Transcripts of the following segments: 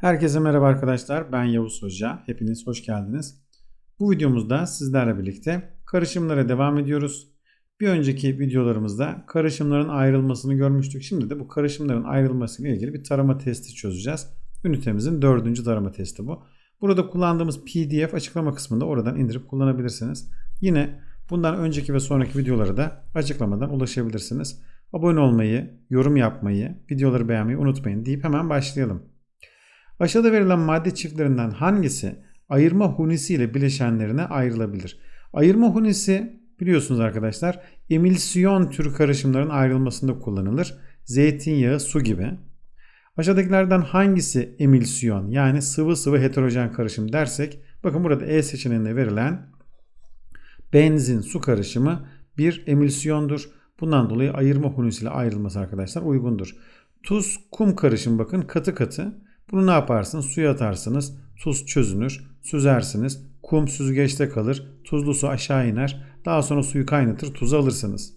Herkese merhaba arkadaşlar. Ben Yavuz Hoca. Hepiniz hoş geldiniz. Bu videomuzda sizlerle birlikte karışımlara devam ediyoruz. Bir önceki videolarımızda karışımların ayrılmasını görmüştük. Şimdi de bu karışımların ayrılması ilgili bir tarama testi çözeceğiz. Ünitemizin dördüncü tarama testi bu. Burada kullandığımız PDF açıklama kısmında oradan indirip kullanabilirsiniz. Yine bundan önceki ve sonraki videolara da açıklamadan ulaşabilirsiniz. Abone olmayı, yorum yapmayı, videoları beğenmeyi unutmayın deyip hemen başlayalım. Aşağıda verilen madde çiftlerinden hangisi ayırma hunisi ile bileşenlerine ayrılabilir? Ayırma hunisi biliyorsunuz arkadaşlar emilsiyon tür karışımların ayrılmasında kullanılır. Zeytinyağı, su gibi. Aşağıdakilerden hangisi emilsiyon yani sıvı sıvı heterojen karışım dersek bakın burada E seçeneğinde verilen benzin su karışımı bir emilsiyondur. Bundan dolayı ayırma hunisiyle ayrılması arkadaşlar uygundur. Tuz kum karışım bakın katı katı. Bunu ne yaparsınız? Suya atarsınız. Tuz çözünür. Süzersiniz. Kum süzgeçte kalır. Tuzlu su aşağı iner. Daha sonra suyu kaynatır. Tuzu alırsınız.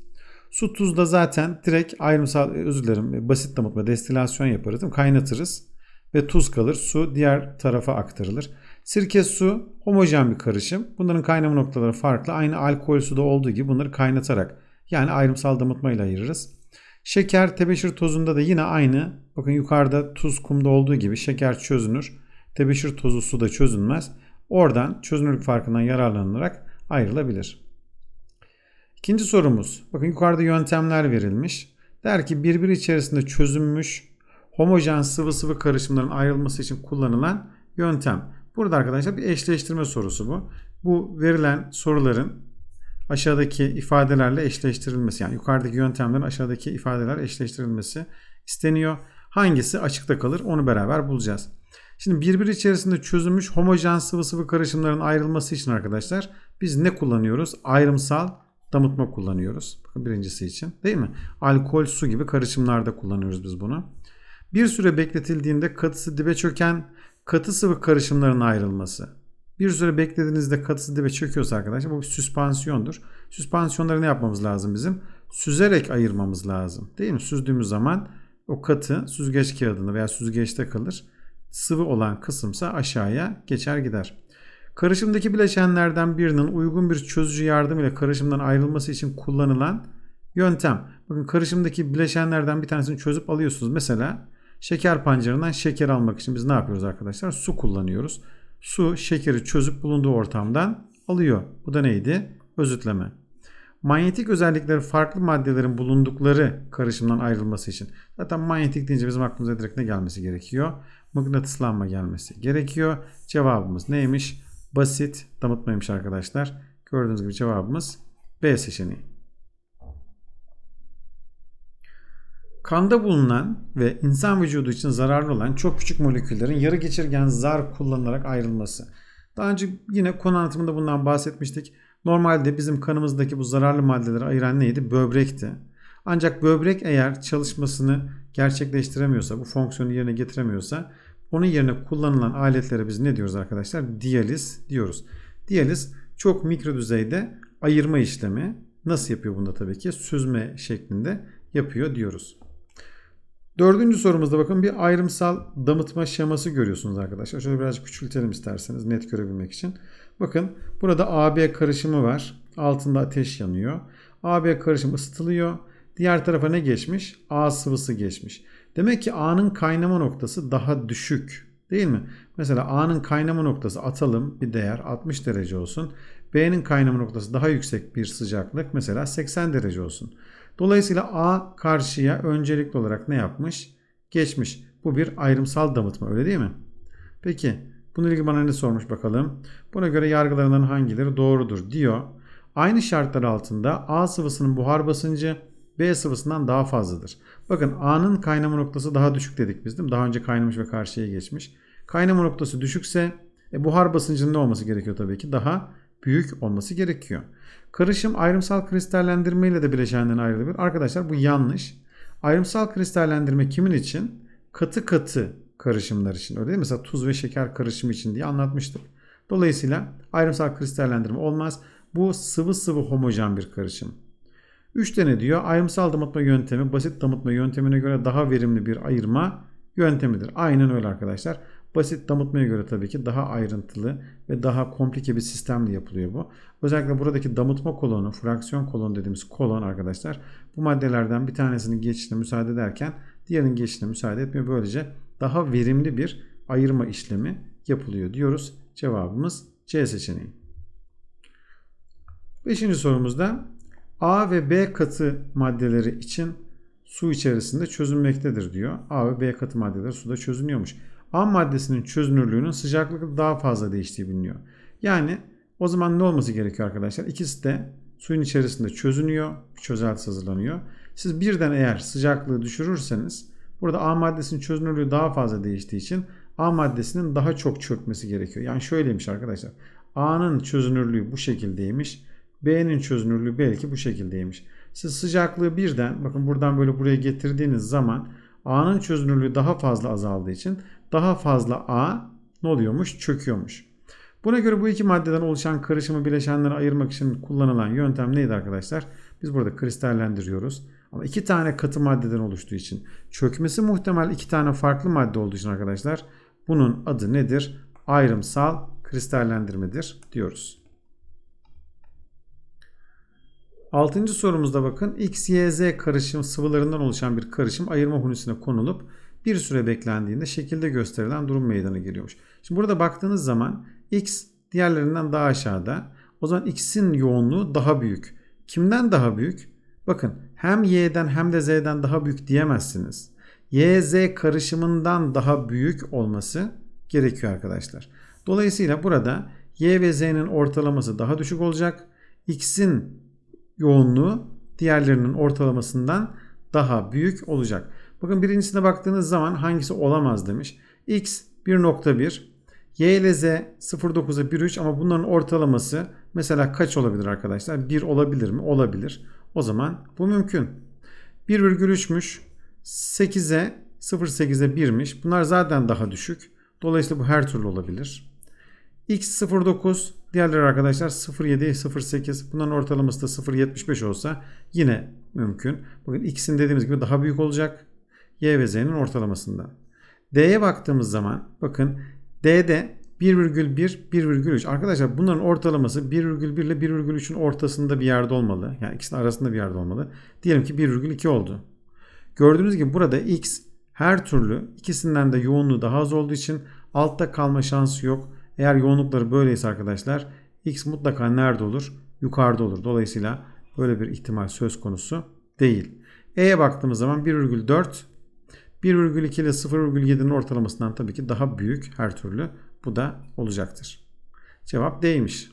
Su tuzda zaten direkt ayrımsal özür dilerim basit damıtma destilasyon yaparız. Kaynatırız ve tuz kalır. Su diğer tarafa aktarılır. Sirke su homojen bir karışım. Bunların kaynama noktaları farklı. Aynı alkol suda olduğu gibi bunları kaynatarak yani ayrımsal damıtmayla ayırırız. Şeker tebeşir tozunda da yine aynı. Bakın yukarıda tuz kumda olduğu gibi şeker çözünür. Tebeşir tozu suda çözünmez. Oradan çözünürlük farkından yararlanılarak ayrılabilir. İkinci sorumuz. Bakın yukarıda yöntemler verilmiş. Der ki birbiri içerisinde çözünmüş homojen sıvı sıvı karışımların ayrılması için kullanılan yöntem. Burada arkadaşlar bir eşleştirme sorusu bu. Bu verilen soruların aşağıdaki ifadelerle eşleştirilmesi yani yukarıdaki yöntemlerin aşağıdaki ifadeler eşleştirilmesi isteniyor. Hangisi açıkta kalır onu beraber bulacağız. Şimdi birbiri içerisinde çözülmüş homojen sıvı sıvı karışımların ayrılması için arkadaşlar biz ne kullanıyoruz? Ayrımsal damıtma kullanıyoruz. Bakın birincisi için değil mi? Alkol, su gibi karışımlarda kullanıyoruz biz bunu. Bir süre bekletildiğinde katısı dibe çöken katı sıvı karışımların ayrılması. Bir süre beklediğinizde katısı dibe çöküyorsa arkadaşlar bu bir süspansiyondur. Süspansiyonları ne yapmamız lazım bizim? Süzerek ayırmamız lazım. Değil mi? Süzdüğümüz zaman o katı süzgeç kağıdında veya süzgeçte kalır. Sıvı olan kısımsa aşağıya geçer gider. Karışımdaki bileşenlerden birinin uygun bir çözücü yardımıyla karışımdan ayrılması için kullanılan yöntem. Bakın karışımdaki bileşenlerden bir tanesini çözüp alıyorsunuz. Mesela şeker pancarından şeker almak için biz ne yapıyoruz arkadaşlar? Su kullanıyoruz. Su şekeri çözüp bulunduğu ortamdan alıyor. Bu da neydi? Özütleme. Manyetik özellikleri farklı maddelerin bulundukları karışımdan ayrılması için. Zaten manyetik deyince bizim aklımıza direkt ne gelmesi gerekiyor? Mıknatıslanma gelmesi gerekiyor. Cevabımız neymiş? Basit damıtmaymış arkadaşlar. Gördüğünüz gibi cevabımız B seçeneği. Kanda bulunan ve insan vücudu için zararlı olan çok küçük moleküllerin yarı geçirgen zar kullanılarak ayrılması. Daha önce yine konu anlatımında bundan bahsetmiştik. Normalde bizim kanımızdaki bu zararlı maddeleri ayıran neydi? Böbrekti. Ancak böbrek eğer çalışmasını gerçekleştiremiyorsa, bu fonksiyonu yerine getiremiyorsa onun yerine kullanılan aletlere biz ne diyoruz arkadaşlar? Diyaliz diyoruz. Diyaliz çok mikro düzeyde ayırma işlemi. Nasıl yapıyor bunda tabii ki? Süzme şeklinde yapıyor diyoruz. Dördüncü sorumuzda bakın bir ayrımsal damıtma şeması görüyorsunuz arkadaşlar. Şöyle biraz küçültelim isterseniz net görebilmek için. Bakın burada AB karışımı var. Altında ateş yanıyor. AB karışım ısıtılıyor. Diğer tarafa ne geçmiş? A sıvısı geçmiş. Demek ki A'nın kaynama noktası daha düşük. Değil mi? Mesela A'nın kaynama noktası atalım bir değer 60 derece olsun. B'nin kaynama noktası daha yüksek bir sıcaklık mesela 80 derece olsun. Dolayısıyla A karşıya öncelikli olarak ne yapmış? Geçmiş. Bu bir ayrımsal damıtma öyle değil mi? Peki bununla ilgili bana ne sormuş bakalım. Buna göre yargılarından hangileri doğrudur diyor. Aynı şartlar altında A sıvısının buhar basıncı B sıvısından daha fazladır. Bakın A'nın kaynama noktası daha düşük dedik biz değil mi? Daha önce kaynamış ve karşıya geçmiş. Kaynama noktası düşükse e, buhar basıncının ne olması gerekiyor tabii ki? Daha büyük olması gerekiyor. Karışım ayrımsal kristallendirme ile de bileşenden ayrılabilir. Arkadaşlar bu yanlış. Ayrımsal kristallendirme kimin için? Katı katı karışımlar için. Öyle değil mi? Mesela tuz ve şeker karışımı için diye anlatmıştık. Dolayısıyla ayrımsal kristallendirme olmaz. Bu sıvı sıvı homojen bir karışım. 3 tane diyor ayrımsal damıtma yöntemi basit damıtma yöntemine göre daha verimli bir ayırma yöntemidir. Aynen öyle arkadaşlar. Basit damıtmaya göre tabii ki daha ayrıntılı ve daha komplike bir sistemle yapılıyor bu. Özellikle buradaki damıtma kolonu, fraksiyon kolonu dediğimiz kolon arkadaşlar bu maddelerden bir tanesinin geçişine müsaade ederken diğerinin geçişine müsaade etmiyor. Böylece daha verimli bir ayırma işlemi yapılıyor diyoruz. Cevabımız C seçeneği. Beşinci sorumuzda A ve B katı maddeleri için su içerisinde çözünmektedir diyor. A ve B katı maddeleri suda çözünüyormuş. A maddesinin çözünürlüğünün sıcaklıkla daha fazla değiştiği biliniyor. Yani o zaman ne olması gerekiyor arkadaşlar? İkisi de suyun içerisinde çözünüyor. Çözelti hazırlanıyor. Siz birden eğer sıcaklığı düşürürseniz burada A maddesinin çözünürlüğü daha fazla değiştiği için A maddesinin daha çok çökmesi gerekiyor. Yani şöyleymiş arkadaşlar. A'nın çözünürlüğü bu şekildeymiş. B'nin çözünürlüğü belki bu şekildeymiş. Siz sıcaklığı birden bakın buradan böyle buraya getirdiğiniz zaman A'nın çözünürlüğü daha fazla azaldığı için daha fazla A ne oluyormuş? Çöküyormuş. Buna göre bu iki maddeden oluşan karışımı bileşenlere ayırmak için kullanılan yöntem neydi arkadaşlar? Biz burada kristallendiriyoruz. Ama iki tane katı maddeden oluştuğu için çökmesi muhtemel iki tane farklı madde olduğu için arkadaşlar bunun adı nedir? Ayrımsal kristallendirmedir diyoruz. Altıncı sorumuzda bakın X, Y, Z karışım sıvılarından oluşan bir karışım ayırma hunisine konulup bir süre beklendiğinde şekilde gösterilen durum meydana geliyormuş. Şimdi burada baktığınız zaman X diğerlerinden daha aşağıda. O zaman X'in yoğunluğu daha büyük. Kimden daha büyük? Bakın hem Y'den hem de Z'den daha büyük diyemezsiniz. Y, Z karışımından daha büyük olması gerekiyor arkadaşlar. Dolayısıyla burada Y ve Z'nin ortalaması daha düşük olacak. X'in yoğunluğu diğerlerinin ortalamasından daha büyük olacak. Bakın birincisine baktığınız zaman hangisi olamaz demiş. X 1.1, Y ile Z 0.9'a 1.3 ama bunların ortalaması mesela kaç olabilir arkadaşlar? 1 olabilir mi? Olabilir. O zaman bu mümkün. 1,3'müş. 8'e 0.8'e 1'miş. Bunlar zaten daha düşük. Dolayısıyla bu her türlü olabilir. X 0.9 diğerleri arkadaşlar 0.7 0.8 bunların ortalaması da 0.75 olsa yine mümkün. Bakın X'in dediğimiz gibi daha büyük olacak. Y ve Z'nin ortalamasından. D'ye baktığımız zaman bakın D'de 1,1 1,3 arkadaşlar bunların ortalaması 1,1 ile 1,3'ün ortasında bir yerde olmalı. Yani ikisinin arasında bir yerde olmalı. Diyelim ki 1,2 oldu. Gördüğünüz gibi burada X her türlü ikisinden de yoğunluğu daha az olduğu için altta kalma şansı yok. Eğer yoğunlukları böyleyse arkadaşlar X mutlaka nerede olur? Yukarıda olur. Dolayısıyla böyle bir ihtimal söz konusu değil. E'ye baktığımız zaman 1,4 1,2 ile 0,7'nin ortalamasından tabii ki daha büyük her türlü. Bu da olacaktır. Cevap D'ymiş.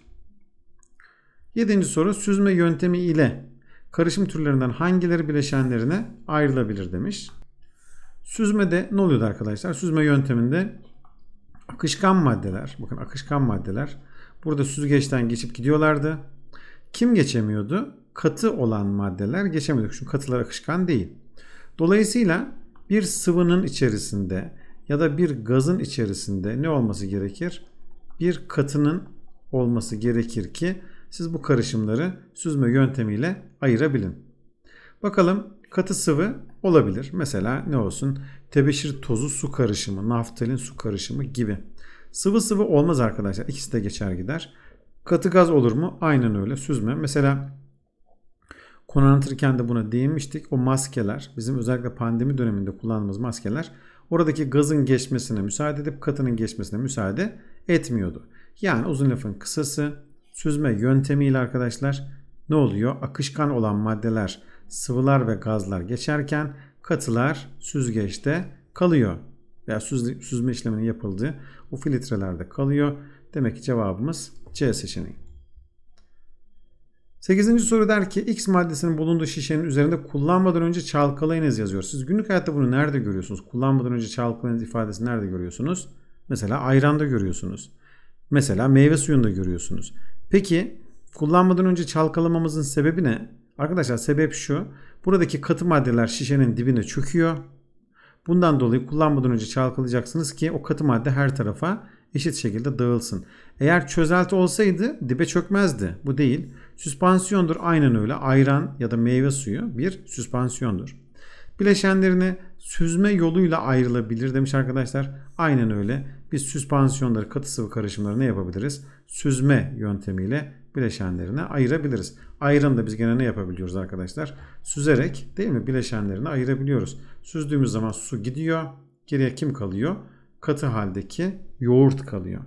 Yedinci soru süzme yöntemi ile karışım türlerinden hangileri bileşenlerine ayrılabilir demiş. Süzmede ne oluyordu arkadaşlar? Süzme yönteminde akışkan maddeler, bakın akışkan maddeler burada süzgeçten geçip gidiyorlardı. Kim geçemiyordu? Katı olan maddeler geçemiyordu. Çünkü katılar akışkan değil. Dolayısıyla bir sıvının içerisinde ya da bir gazın içerisinde ne olması gerekir? Bir katının olması gerekir ki siz bu karışımları süzme yöntemiyle ayırabilin. Bakalım katı sıvı olabilir. Mesela ne olsun? Tebeşir tozu su karışımı, naftalin su karışımı gibi. Sıvı sıvı olmaz arkadaşlar. İkisi de geçer gider. Katı gaz olur mu? Aynen öyle. Süzme. Mesela konu anlatırken de buna değinmiştik. O maskeler, bizim özellikle pandemi döneminde kullandığımız maskeler oradaki gazın geçmesine müsaade edip katının geçmesine müsaade etmiyordu. Yani uzun lafın kısası süzme yöntemiyle arkadaşlar ne oluyor? Akışkan olan maddeler, sıvılar ve gazlar geçerken katılar süzgeçte kalıyor. Veya süz, süzme işleminin yapıldığı o filtrelerde kalıyor. Demek ki cevabımız C seçeneği. 8. soru der ki X maddesinin bulunduğu şişenin üzerinde kullanmadan önce çalkalayınız yazıyor. Siz günlük hayatta bunu nerede görüyorsunuz? Kullanmadan önce çalkalayınız ifadesini nerede görüyorsunuz? Mesela ayranda görüyorsunuz. Mesela meyve suyunda görüyorsunuz. Peki kullanmadan önce çalkalamamızın sebebi ne? Arkadaşlar sebep şu. Buradaki katı maddeler şişenin dibine çöküyor. Bundan dolayı kullanmadan önce çalkalayacaksınız ki o katı madde her tarafa eşit şekilde dağılsın. Eğer çözelti olsaydı dibe çökmezdi. Bu değil. Süspansiyondur aynen öyle. Ayran ya da meyve suyu bir süspansiyondur. Bileşenlerini süzme yoluyla ayrılabilir demiş arkadaşlar. Aynen öyle. Biz süspansiyonları, katı sıvı karışımları ne yapabiliriz? Süzme yöntemiyle bileşenlerine ayırabiliriz. Ayrım biz gene ne yapabiliyoruz arkadaşlar? Süzerek değil mi bileşenlerini ayırabiliyoruz. Süzdüğümüz zaman su gidiyor. Geriye kim kalıyor? Katı haldeki yoğurt kalıyor.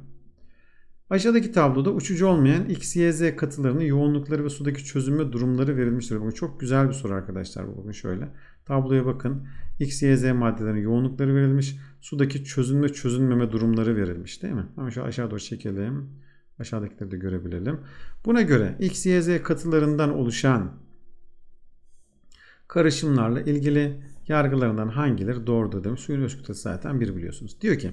Aşağıdaki tabloda uçucu olmayan X, Y, Z katılarının yoğunlukları ve sudaki çözünme durumları verilmiştir. Bakın çok güzel bir soru arkadaşlar. Bakın şöyle. Tabloya bakın. X, Y, Z maddelerinin yoğunlukları verilmiş. Sudaki çözünme çözünmeme durumları verilmiş değil mi? Ama şu aşağı doğru çekelim. Aşağıdakileri de görebilelim. Buna göre X, Y, Z katılarından oluşan karışımlarla ilgili yargılarından hangileri doğrudur demiş. Suyun öz kütlesi zaten bir biliyorsunuz. Diyor ki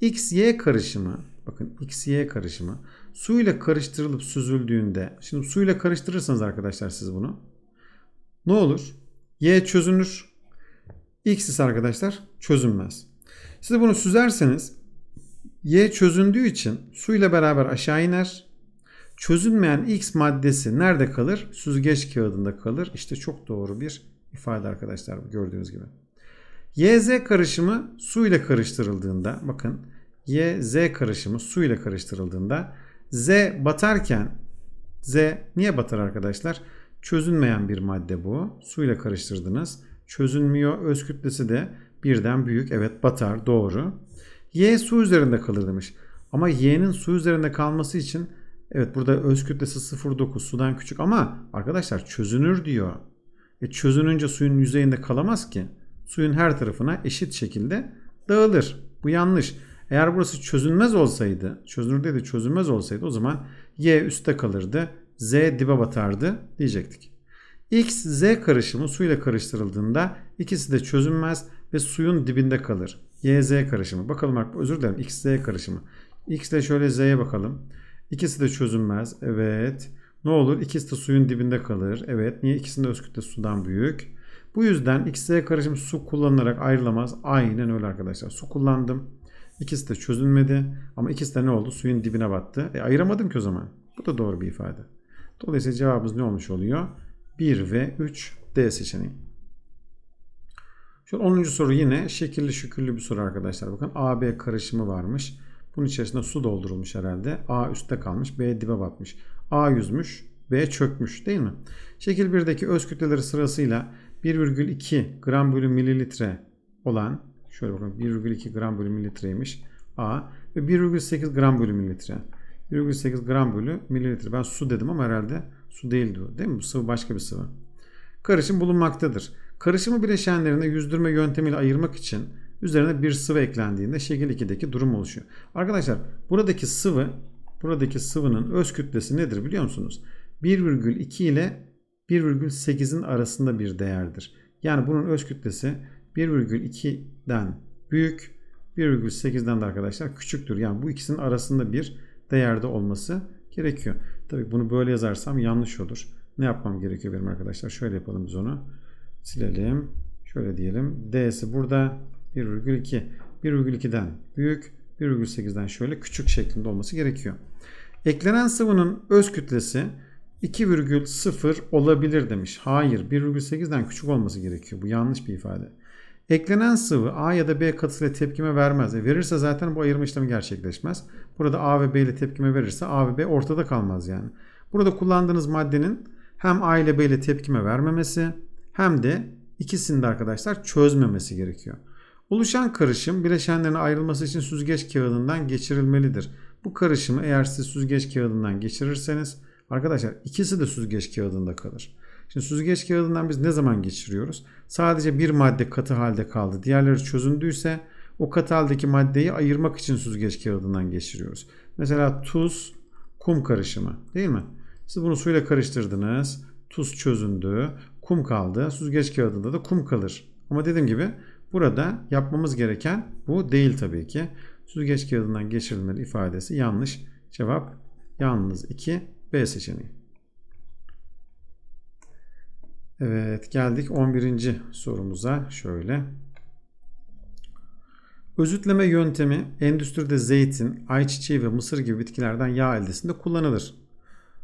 X, Y karışımı bakın X, Y karışımı su ile karıştırılıp süzüldüğünde şimdi su ile karıştırırsanız arkadaşlar siz bunu ne olur? Y çözünür. X ise arkadaşlar çözünmez. Siz bunu süzerseniz Y çözündüğü için su ile beraber aşağı iner. Çözünmeyen X maddesi nerede kalır? Süzgeç kağıdında kalır. İşte çok doğru bir ifade arkadaşlar gördüğünüz gibi. YZ karışımı su ile karıştırıldığında bakın YZ karışımı su ile karıştırıldığında Z batarken Z niye batar arkadaşlar? Çözünmeyen bir madde bu. Su ile karıştırdınız. Çözünmüyor. Öz kütlesi de birden büyük. Evet batar. Doğru. Y su üzerinde kalır demiş. Ama Y'nin su üzerinde kalması için evet burada öz kütlesi 0.9 sudan küçük ama arkadaşlar çözünür diyor. E çözününce suyun yüzeyinde kalamaz ki. Suyun her tarafına eşit şekilde dağılır. Bu yanlış. Eğer burası çözünmez olsaydı, çözünür değil de çözünmez olsaydı o zaman Y üstte kalırdı. Z dibe batardı diyecektik. X, Z karışımı suyla karıştırıldığında ikisi de çözünmez ve suyun dibinde kalır. Y, Z karışımı. Bakalım özür dilerim X, Z karışımı. X ile şöyle Z'ye bakalım. İkisi de çözünmez. Evet. Ne olur? İkisi de suyun dibinde kalır. Evet. Niye? İkisinin de öz kütlesi sudan büyük. Bu yüzden X, Z karışımı su kullanılarak ayrılamaz. Aynen öyle arkadaşlar. Su kullandım. İkisi de çözünmedi. Ama ikisi de ne oldu? Suyun dibine battı. E ayıramadım ki o zaman. Bu da doğru bir ifade. Dolayısıyla cevabımız ne olmuş oluyor? 1 ve 3 D seçeneği. Şu 10. soru yine şekilli şükürlü bir soru arkadaşlar. Bakın AB karışımı varmış. Bunun içerisinde su doldurulmuş herhalde. A üstte kalmış. B dibe batmış. A yüzmüş. B çökmüş değil mi? Şekil 1'deki öz kütleleri sırasıyla 1,2 gram bölü mililitre olan şöyle bakın 1,2 gram bölü mililitreymiş A ve 1,8 gram bölü mililitre. 1,8 gram bölü mililitre. Ben su dedim ama herhalde su değildi o. Değil mi? Bu sıvı başka bir sıvı. Karışım bulunmaktadır. Karışımı bileşenlerine yüzdürme yöntemiyle ayırmak için üzerine bir sıvı eklendiğinde şekil 2'deki durum oluşuyor. Arkadaşlar buradaki sıvı buradaki sıvının öz kütlesi nedir biliyor musunuz? 1,2 ile 1,8'in arasında bir değerdir. Yani bunun öz kütlesi 1,2'den büyük 1,8'den de arkadaşlar küçüktür. Yani bu ikisinin arasında bir değerde olması gerekiyor. Tabii bunu böyle yazarsam yanlış olur. Ne yapmam gerekiyor benim arkadaşlar? Şöyle yapalım biz onu. Silelim. Şöyle diyelim. D'si burada 1,2. 1,2'den büyük. 1,8'den şöyle küçük şeklinde olması gerekiyor. Eklenen sıvının öz kütlesi 2,0 olabilir demiş. Hayır 1,8'den küçük olması gerekiyor. Bu yanlış bir ifade. Eklenen sıvı A ya da B katısıyla tepkime vermez. E verirse zaten bu ayırma işlemi gerçekleşmez. Burada A ve B ile tepkime verirse A ve B ortada kalmaz yani. Burada kullandığınız maddenin hem A ile B ile tepkime vermemesi hem de ikisinde arkadaşlar çözmemesi gerekiyor. Oluşan karışım bileşenlerin ayrılması için süzgeç kağıdından geçirilmelidir. Bu karışımı eğer siz süzgeç kağıdından geçirirseniz arkadaşlar ikisi de süzgeç kağıdında kalır. Şimdi süzgeç kağıdından biz ne zaman geçiriyoruz? Sadece bir madde katı halde kaldı. Diğerleri çözündüyse o katı haldeki maddeyi ayırmak için süzgeç kağıdından geçiriyoruz. Mesela tuz, kum karışımı değil mi? Siz bunu suyla karıştırdınız. Tuz çözündü. Kum kaldı. Süzgeç kağıdında da kum kalır. Ama dediğim gibi burada yapmamız gereken bu değil tabii ki. Süzgeç kağıdından geçirilmeli ifadesi yanlış. Cevap yalnız 2 B seçeneği. Evet geldik 11. sorumuza şöyle. Özütleme yöntemi endüstride zeytin, ayçiçeği ve mısır gibi bitkilerden yağ eldesinde kullanılır.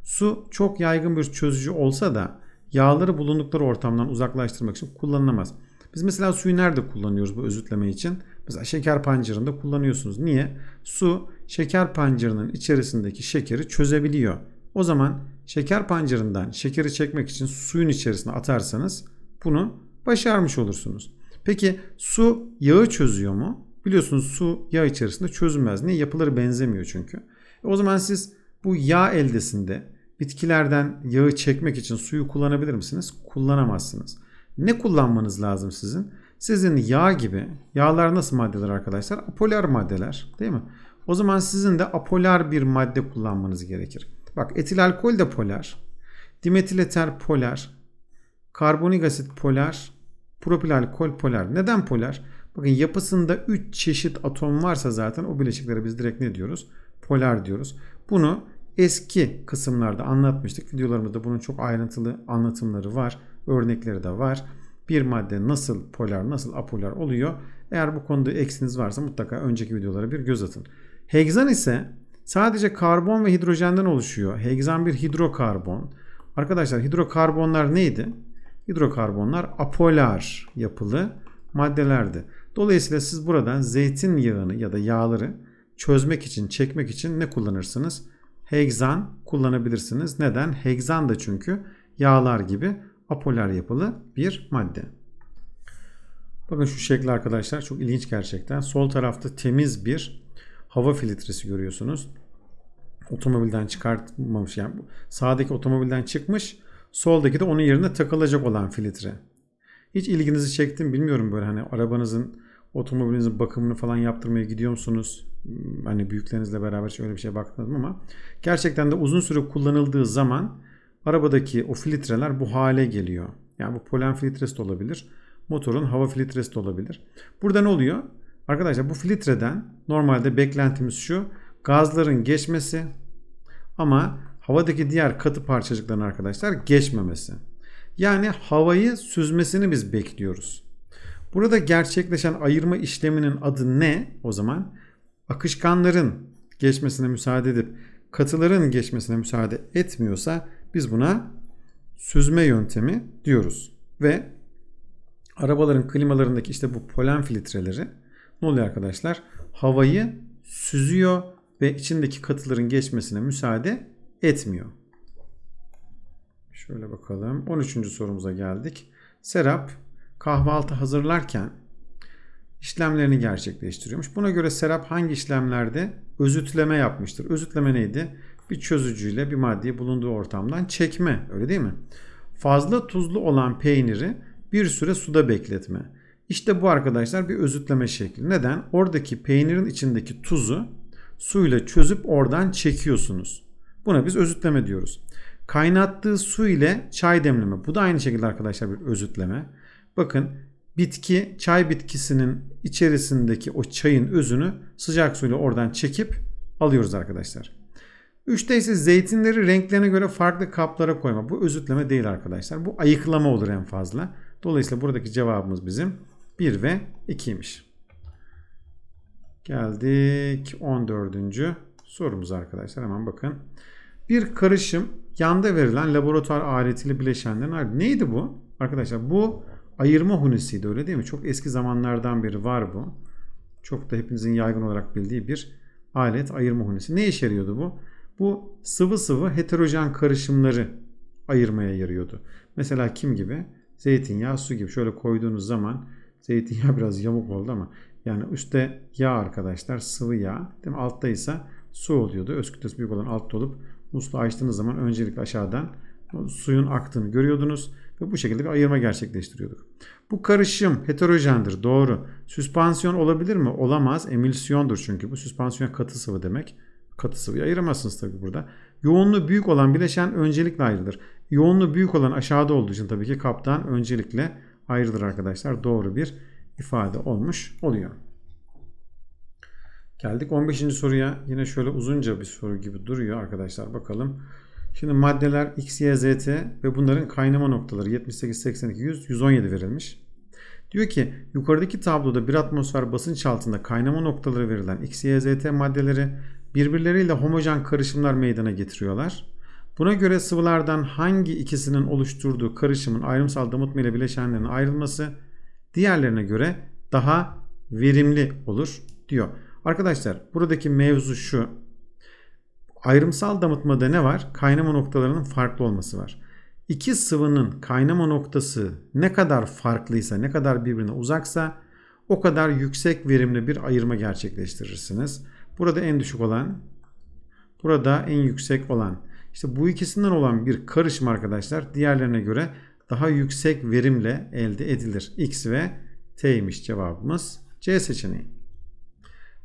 Su çok yaygın bir çözücü olsa da yağları bulundukları ortamdan uzaklaştırmak için kullanılamaz. Biz mesela suyu nerede kullanıyoruz bu özütleme için? Mesela şeker pancarında kullanıyorsunuz. Niye? Su şeker pancarının içerisindeki şekeri çözebiliyor. O zaman şeker pancarından şekeri çekmek için suyun içerisine atarsanız bunu başarmış olursunuz. Peki su yağı çözüyor mu? Biliyorsunuz su yağ içerisinde çözülmez. Niye? Yapıları benzemiyor çünkü. E o zaman siz bu yağ eldesinde bitkilerden yağı çekmek için suyu kullanabilir misiniz? Kullanamazsınız. Ne kullanmanız lazım sizin? Sizin yağ gibi, yağlar nasıl maddeler arkadaşlar? Apolar maddeler değil mi? O zaman sizin de apolar bir madde kullanmanız gerekir. Bak etil alkol de polar, dimetil eter polar, karbonik asit polar, propil alkol polar. Neden polar? Bakın yapısında 3 çeşit atom varsa zaten o bileşiklere biz direkt ne diyoruz? Polar diyoruz. Bunu eski kısımlarda anlatmıştık. Videolarımızda bunun çok ayrıntılı anlatımları var. Örnekleri de var. Bir madde nasıl polar, nasıl apolar oluyor? Eğer bu konuda eksiniz varsa mutlaka önceki videolara bir göz atın. Hegzan ise sadece karbon ve hidrojenden oluşuyor. Hegzan bir hidrokarbon. Arkadaşlar hidrokarbonlar neydi? Hidrokarbonlar apolar yapılı maddelerdi. Dolayısıyla siz buradan zeytinyağını ya da yağları çözmek için, çekmek için ne kullanırsınız? Hegzan kullanabilirsiniz. Neden? Hegzan da çünkü yağlar gibi apolar yapılı bir madde. Bakın şu şekli arkadaşlar çok ilginç gerçekten. Sol tarafta temiz bir hava filtresi görüyorsunuz. Otomobilden çıkartmamış yani sağdaki otomobilden çıkmış. Soldaki de onun yerine takılacak olan filtre. Hiç ilginizi çektim bilmiyorum böyle hani arabanızın otomobilinizin bakımını falan yaptırmaya gidiyor musunuz? Hmm, hani büyüklerinizle beraber şöyle bir şeye baktınız ama gerçekten de uzun süre kullanıldığı zaman arabadaki o filtreler bu hale geliyor. Yani bu polen filtresi de olabilir. Motorun hava filtresi de olabilir. Burada ne oluyor? Arkadaşlar bu filtreden normalde beklentimiz şu. Gazların geçmesi ama havadaki diğer katı parçacıkların arkadaşlar geçmemesi. Yani havayı süzmesini biz bekliyoruz. Burada gerçekleşen ayırma işleminin adı ne o zaman? Akışkanların geçmesine müsaade edip katıların geçmesine müsaade etmiyorsa biz buna süzme yöntemi diyoruz. Ve arabaların klimalarındaki işte bu polen filtreleri ne oluyor arkadaşlar? Havayı süzüyor ve içindeki katıların geçmesine müsaade etmiyor. Şöyle bakalım. 13. sorumuza geldik. Serap kahvaltı hazırlarken işlemlerini gerçekleştiriyormuş. Buna göre Serap hangi işlemlerde özütleme yapmıştır? Özütleme neydi? Bir çözücüyle bir maddeyi bulunduğu ortamdan çekme. Öyle değil mi? Fazla tuzlu olan peyniri bir süre suda bekletme. İşte bu arkadaşlar bir özütleme şekli. Neden? Oradaki peynirin içindeki tuzu suyla çözüp oradan çekiyorsunuz. Buna biz özütleme diyoruz. Kaynattığı su ile çay demleme. Bu da aynı şekilde arkadaşlar bir özütleme. Bakın bitki çay bitkisinin içerisindeki o çayın özünü sıcak suyla oradan çekip alıyoruz arkadaşlar. Üçte ise zeytinleri renklerine göre farklı kaplara koyma. Bu özütleme değil arkadaşlar. Bu ayıklama olur en fazla. Dolayısıyla buradaki cevabımız bizim 1 ve 2'ymiş. Geldik 14. sorumuza arkadaşlar. Hemen bakın. Bir karışım yanda verilen laboratuvar aletiyle bileşenlerin. Neydi bu? Arkadaşlar bu ayırma hunisiydi öyle değil mi? Çok eski zamanlardan beri var bu. Çok da hepinizin yaygın olarak bildiği bir alet ayırma hunisi. Ne işe yarıyordu bu? Bu sıvı sıvı heterojen karışımları ayırmaya yarıyordu. Mesela kim gibi? Zeytinyağı, su gibi. Şöyle koyduğunuz zaman zeytinyağı biraz yamuk oldu ama yani üstte yağ arkadaşlar sıvı yağ. Değil mi? Altta ise su oluyordu. Öz kütlesi büyük olan altta olup musluğu açtığınız zaman öncelikle aşağıdan suyun aktığını görüyordunuz ve bu şekilde bir ayırma gerçekleştiriyorduk. Bu karışım heterojendir doğru. Süspansiyon olabilir mi? Olamaz. Emilsiyondur çünkü bu süspansiyon katı sıvı demek. Katı sıvıyı ayıramazsınız tabii burada. Yoğunluğu büyük olan bileşen öncelikle ayrılır. Yoğunluğu büyük olan aşağıda olduğu için tabii ki kaptan öncelikle ayrılır arkadaşlar. Doğru bir ifade olmuş oluyor. Geldik 15. soruya. Yine şöyle uzunca bir soru gibi duruyor arkadaşlar. Bakalım. Şimdi maddeler X, Y, Z, T ve bunların kaynama noktaları 78, 82, 100, 117 verilmiş. Diyor ki yukarıdaki tabloda bir atmosfer basınç altında kaynama noktaları verilen X, Y, Z, T maddeleri birbirleriyle homojen karışımlar meydana getiriyorlar. Buna göre sıvılardan hangi ikisinin oluşturduğu karışımın ayrımsal damıtma ile bileşenlerin ayrılması diğerlerine göre daha verimli olur diyor. Arkadaşlar buradaki mevzu şu. Ayrımsal damıtmada ne var? Kaynama noktalarının farklı olması var. İki sıvının kaynama noktası ne kadar farklıysa, ne kadar birbirine uzaksa o kadar yüksek verimli bir ayırma gerçekleştirirsiniz. Burada en düşük olan, burada en yüksek olan. İşte bu ikisinden olan bir karışım arkadaşlar diğerlerine göre daha yüksek verimle elde edilir. X ve T'ymiş cevabımız. C seçeneği.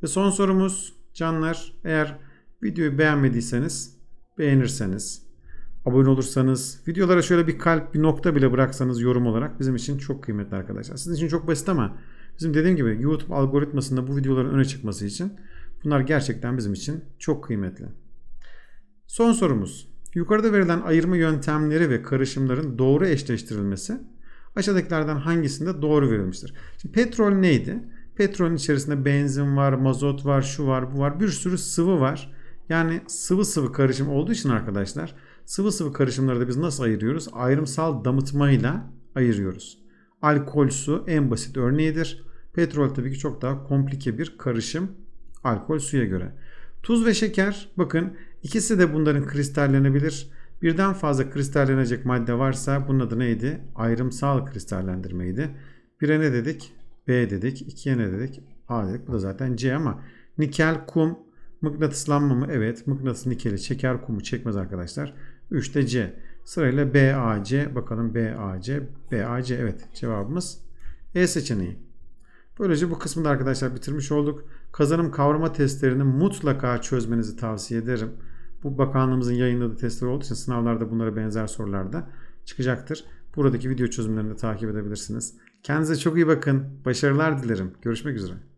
Ve son sorumuz canlar eğer videoyu beğenmediyseniz beğenirseniz abone olursanız videolara şöyle bir kalp bir nokta bile bıraksanız yorum olarak bizim için çok kıymetli arkadaşlar. Sizin için çok basit ama bizim dediğim gibi YouTube algoritmasında bu videoların öne çıkması için bunlar gerçekten bizim için çok kıymetli. Son sorumuz. Yukarıda verilen ayırma yöntemleri ve karışımların doğru eşleştirilmesi aşağıdakilerden hangisinde doğru verilmiştir? Şimdi petrol neydi? Petrolün içerisinde benzin var, mazot var, şu var, bu var. Bir sürü sıvı var. Yani sıvı sıvı karışım olduğu için arkadaşlar sıvı sıvı karışımları da biz nasıl ayırıyoruz? Ayrımsal damıtmayla ayırıyoruz. Alkol su en basit örneğidir. Petrol tabii ki çok daha komplike bir karışım alkol suya göre. Tuz ve şeker bakın ikisi de bunların kristallenebilir. Birden fazla kristallenecek madde varsa bunun adı neydi? Ayrımsal kristallendirmeydi. Bire ne dedik? B dedik. İkiye ne dedik? A dedik. Bu da zaten C ama nikel, kum, mıknatıslanma mı? Evet. Mıknatıs nikeli çeker kumu çekmez arkadaşlar. 3 de C. Sırayla BAC. Bakalım BAC. BAC evet cevabımız E seçeneği. Böylece bu kısmı da arkadaşlar bitirmiş olduk. Kazanım kavrama testlerini mutlaka çözmenizi tavsiye ederim. Bu bakanlığımızın yayınladığı testler olduğu için sınavlarda bunlara benzer sorular da çıkacaktır. Buradaki video çözümlerini de takip edebilirsiniz. Kendinize çok iyi bakın. Başarılar dilerim. Görüşmek üzere.